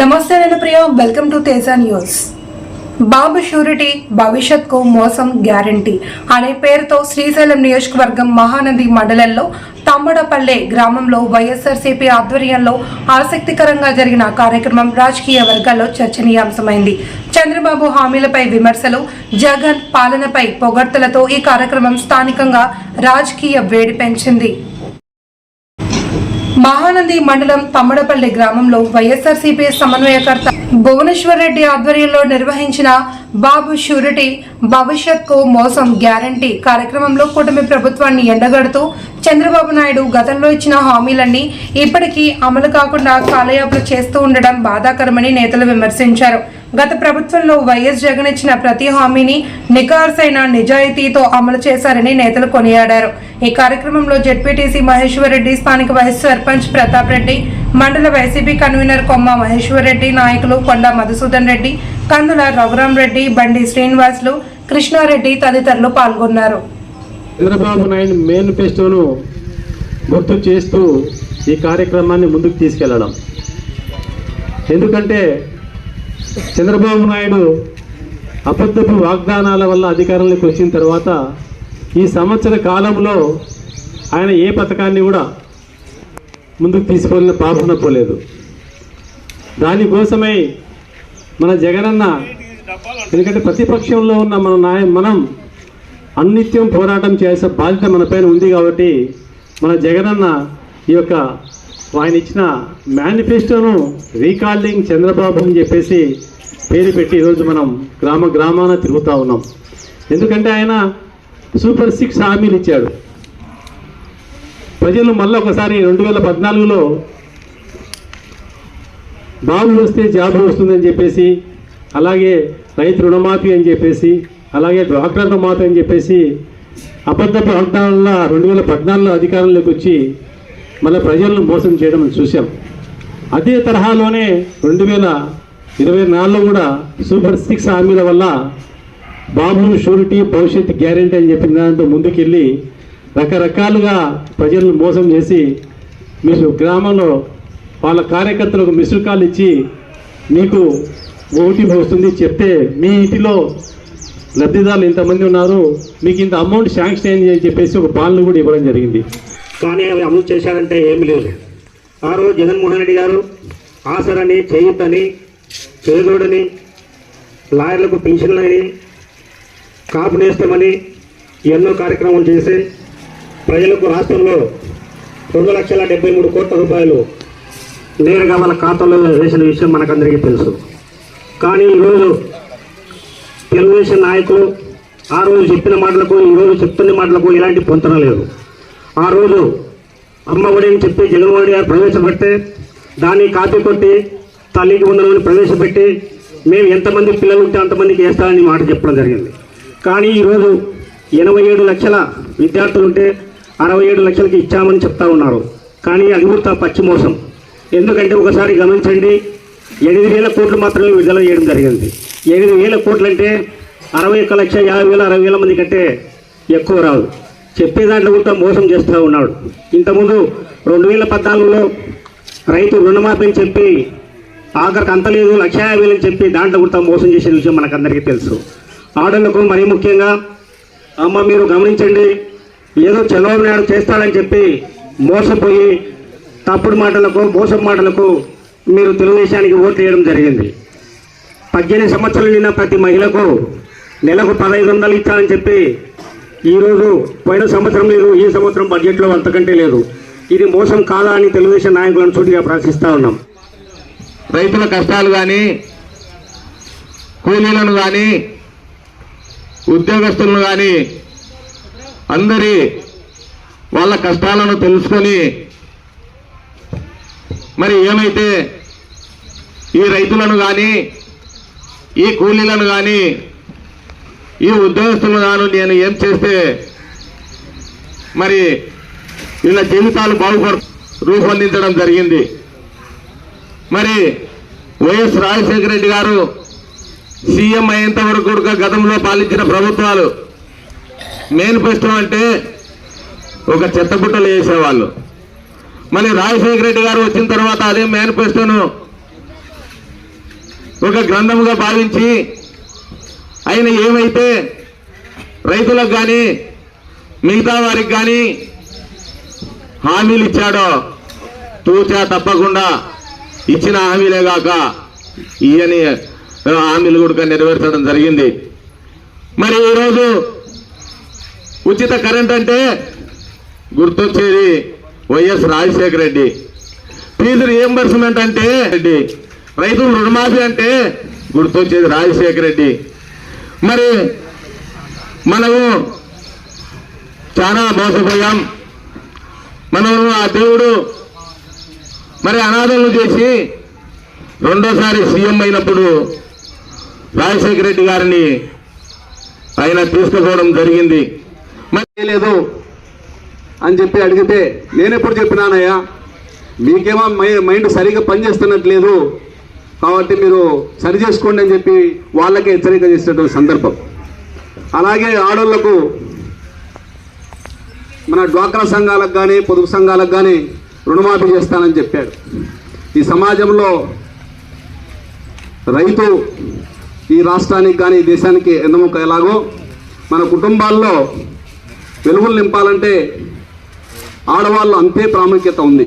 నమస్తే నేను Priya welcome to Teja news Babu surety భవిష్యత్కు మోసం గ్యారంటీ అనే పేరుతో శ్రీశైలం నియోజకవర్గం మహానది మండలంలో తమ్మడపల్లె గ్రామంలో వైఎస్ఆర్సీపీ ఆధ్వర్యంలో ఆసక్తికరంగా జరిగిన కార్యక్రమం రాజకీయ వర్గాల్లో చర్చనీయాంశమైంది. చంద్రబాబు హామీలపై విమర్శలు జగన్ పాలనపై పొగడ్తలతో ఈ కార్యక్రమం స్థానికంగా రాజకీయ వేడి పెంచింది. మహానంది మండలం తమ్మడపల్లి గ్రామంలో వైఎస్ఆర్సీపీ సమన్వయకర్త భువనేశ్వర్ రెడ్డి ఆధ్వర్యంలో నిర్వహించిన బాబు షూరిటీ భవిష్యత్కు మోసం గ్యారంటీ కార్యక్రమంలో కూటమి ప్రభుత్వాన్ని ఎండగడుతూ చంద్రబాబు నాయుడు గతంలో ఇచ్చిన హామీలన్నీ ఇప్పటికీ అమలు కాకుండా కాలయాపలు చేస్తూ ఉండడం బాధాకరమని నేతలు విమర్శించారు. గత ప్రభుత్వంలో వైఎస్ జగన్ ఇచ్చిన ప్రతి హామీని నికార్సైన నిజాయితీతో అమలు చేశారని నేతలు కొనియాడారు. ఈ కార్యక్రమంలో జెడ్పీటీసీ మహేశ్వర్ రెడ్డి స్థానిక వైస్ సర్పంచ్ ప్రతాప్ రెడ్డి మండల వైసీపీ కన్వీనర్ కొమ్మ మహేశ్వర్ రెడ్డి నాయకులు కొండ మధుసూదన్ రెడ్డి కందుల రఘురాం రెడ్డి బండి శ్రీనివాసులు కృష్ణారెడ్డి తదితరులు పాల్గొన్నారు. చంద్రబాబు నాయుడు మేనిఫెస్టోను గుర్తు చేస్తూ ఈ కార్యక్రమాన్ని ముందుకు తీసుకెళ్ళడం. ఎందుకంటే చంద్రబాబు నాయుడు అబద్ధపు వాగ్దానాల వల్ల అధికారంలోకి వచ్చిన తర్వాత ఈ సంవత్సర కాలంలో ఆయన ఏ పథకాన్ని కూడా ముందుకు తీసుకెళ్ళిన పాపన పోలేదు దానికోసమై మన జగనన్న ఎందుకంటే ప్రతిపక్షంలో ఉన్న మన నాయ మనం అన్నిత్యం పోరాటం చేసే బాధ్యత మన పైన ఉంది కాబట్టి మన జగనన్న ఈ యొక్క ఆయన ఇచ్చిన మేనిఫెస్టోను రీకాల్డింగ్ చంద్రబాబు అని చెప్పేసి పేరు పెట్టి ఈరోజు మనం గ్రామ గ్రామాన తిరుగుతూ ఉన్నాం. ఎందుకంటే ఆయన సూపర్ సిక్స్ హామీలు ఇచ్చాడు. ప్రజలు మళ్ళీ ఒకసారి రెండు వేల పద్నాలుగులో బాబు వస్తే జాబు వస్తుందని చెప్పేసి అలాగే రైతు రుణమాఫీ అని చెప్పేసి అలాగే డ్వాక్రా రుణమాఫీ అని చెప్పేసి అబద్ధ వాగ్దానాల రెండు వేల పద్నాలుగులో అధికారంలోకి వచ్చి మళ్ళీ ప్రజలను మోసం చేయడం మనం చూసాం అదే తరహాలోనే రెండు వేల ఇరవై నాలుగులో కూడా సూపర్ సిక్స్ హామీల వల్ల బాబు షూరిటీ భవిష్యత్ గ్యారెంటీ అని చెప్పిన దాంతో ముందుకెళ్ళి రకరకాలుగా ప్రజలను మోసం చేసి మీరు గ్రామంలో వాళ్ళ కార్యకర్తలకు మిస్డ్ కాల్ ఇచ్చి మీకు ఓటీపీ వస్తుంది చెప్తే మీ ఇంటిలో లబ్ధిదారులు ఇంతమంది ఉన్నారు మీకు ఇంత అమౌంట్ శాంక్షన్ అని చెప్పేసి ఒక బాల్ను కూడా ఇవ్వడం జరిగింది. కానీ అవి అమలు చేశారంటే ఏమి లేదు. ఆ రోజు జగన్మోహన్ రెడ్డి గారు ఆసరని చేయుతని చేదోడని లాయర్లకు పెన్షన్లని కాపు నేస్తామని ఎన్నో కార్యక్రమాలు చేసి ప్రజలకు రాష్ట్రంలో రెండు లక్షల డెబ్బై మూడు కోట్ల రూపాయలు నేరుగా వాళ్ళ ఖాతాలో వేసిన విషయం మనకందరికీ తెలుసు. కానీ ఈరోజు తెలుగుదేశం నాయకులు ఆ రోజు చెప్పిన మాటలకు ఈరోజు చెప్తున్న మాటలకు ఎలాంటి పొంతన లేదు. ఆ రోజు అమ్మ ఒడి అని చెప్పి జగన్మోహన్ గారు ప్రవేశపెడితే దాన్ని కాపీ కొట్టి తల్లికి వందలని ప్రవేశపెట్టి మేము ఎంతమంది పిల్లలు ఉంటే అంతమందికి వేస్తామని మాట చెప్పడం జరిగింది. కానీ ఈరోజు ఎనభై ఏడు లక్షల విద్యార్థులు ఉంటే అరవై ఏడు లక్షలకి ఇచ్చామని చెప్తా ఉన్నారు. కానీ అది కూడా పచ్చి మోసం. ఎందుకంటే ఒకసారి గమనించండి ఎనిమిది వేల కోట్లు మాత్రమే విడుదల చేయడం జరిగింది. ఎనిమిది వేల కోట్లు అంటే అరవై ఒక్క లక్ష యాభై వేల అరవై వేల మంది కంటే ఎక్కువ రాదు. చెప్పే దాంట్లో కూడా మోసం చేస్తూ ఉన్నాడు. ఇంతకుముందు రెండు వేల పద్నాలుగులో రైతు రుణమాఫీని చెప్పి ఆఖరికి అంతలేదు లక్ష యాభై వేలని అని చెప్పి దాంట్లో కూడా మోసం చేసే విషయం మనకందరికీ తెలుసు. ఆడళ్ళకు మరీ ముఖ్యంగా అమ్మ మీరు గమనించండి ఏదో చంద్రబాబు నాయుడు చేస్తాడని చెప్పి మోసపోయి తప్పుడు మాటలకు మోసం మాటలకు మీరు తెలుగుదేశానికి ఓట్లు వేయడం జరిగింది. పద్దెనిమిది సంవత్సరాలు నిన్న ప్రతి మహిళకు నెలకు పదహైదు వందలు ఇచ్చారని చెప్పి ఈరోజు పోయిన సంవత్సరం లేదు ఈ సంవత్సరం బడ్జెట్లో అంతకంటే లేదు. ఇది మోసం కాలా అని తెలుగుదేశం నాయకులను సూటిగా ప్రశ్నిస్తూ ఉన్నాం. రైతుల కష్టాలు కానీ కూలీలను కానీ ఉద్యోగస్తులను కానీ అందరి వాళ్ళ కష్టాలను తెలుసుకొని మరి ఏమైతే ఈ రైతులను కానీ ఈ కూలీలను కానీ ఈ ఉద్యోగస్తులను గాను నేను ఏం చేస్తే మరి వీళ్ళ జీవితాలు బాగుపడ రూపొందించడం జరిగింది. మరి వైఎస్ రాజశేఖర రెడ్డి గారు సీఎం అయ్యేంత వరకు కూడా గతంలో పాలించిన ప్రభుత్వాలు. మేనిఫెస్టో అంటే ఒక చెత్తబుట్టలు వేసేవాళ్ళు. మరి రాజశేఖర రెడ్డి గారు వచ్చిన తర్వాత అదే మేనిఫెస్టోను ఒక గ్రంథముగా భావించి ఆయన ఏమైతే రైతులకు కానీ మిగతా వారికి కానీ హామీలు ఇచ్చాడో తూచా తప్పకుండా ఇచ్చిన హామీలే కాక ఈయని హామీలు కూడా నెరవేర్చడం జరిగింది. మరి ఈరోజు ఉచిత కరెంట్ అంటే గుర్తొచ్చేది YS Rajasekhara Reddy. Fee reimbursement అంటే రెడ్డి. రైతులు రుణమాఫీ అంటే గుర్తొచ్చేది రాజశేఖర రెడ్డి. మరి మనము చాలా మోసపోయాం. మనం ఆ దేవుడు మరి అనాథలు చేసి రెండోసారి సీఎం అయినప్పుడు రాజశేఖర రెడ్డి గారిని ఆయన తీసుకుపోవడం జరిగింది. మరి లేదు అని చెప్పి అడిగితే నేను ఎప్పుడు చెప్పినానయ్యా? మీకేమో మై- మైండ్ సరిగ్గా పనిచేస్తున్నట్లేదు. కాబట్టి మీరు సరి చేసుకోండి అని చెప్పి వాళ్ళకే హెచ్చరిక చేసినటువంటి సందర్భం. అలాగే ఆడోళ్ళకు మన డ్వాక్రా సంఘాలకు కానీ పొదుపు సంఘాలకు కానీ రుణమాఫీ చేస్తానని చెప్పాడు. ఈ సమాజంలో రైతు ఈ రాష్ట్రానికి కానీ ఈ దేశానికి ఎన్నముక ఎలాగో మన కుటుంబాల్లో వెలుగులు నింపాలంటే ఆడవాళ్ళు అంతే ప్రాముఖ్యత ఉంది.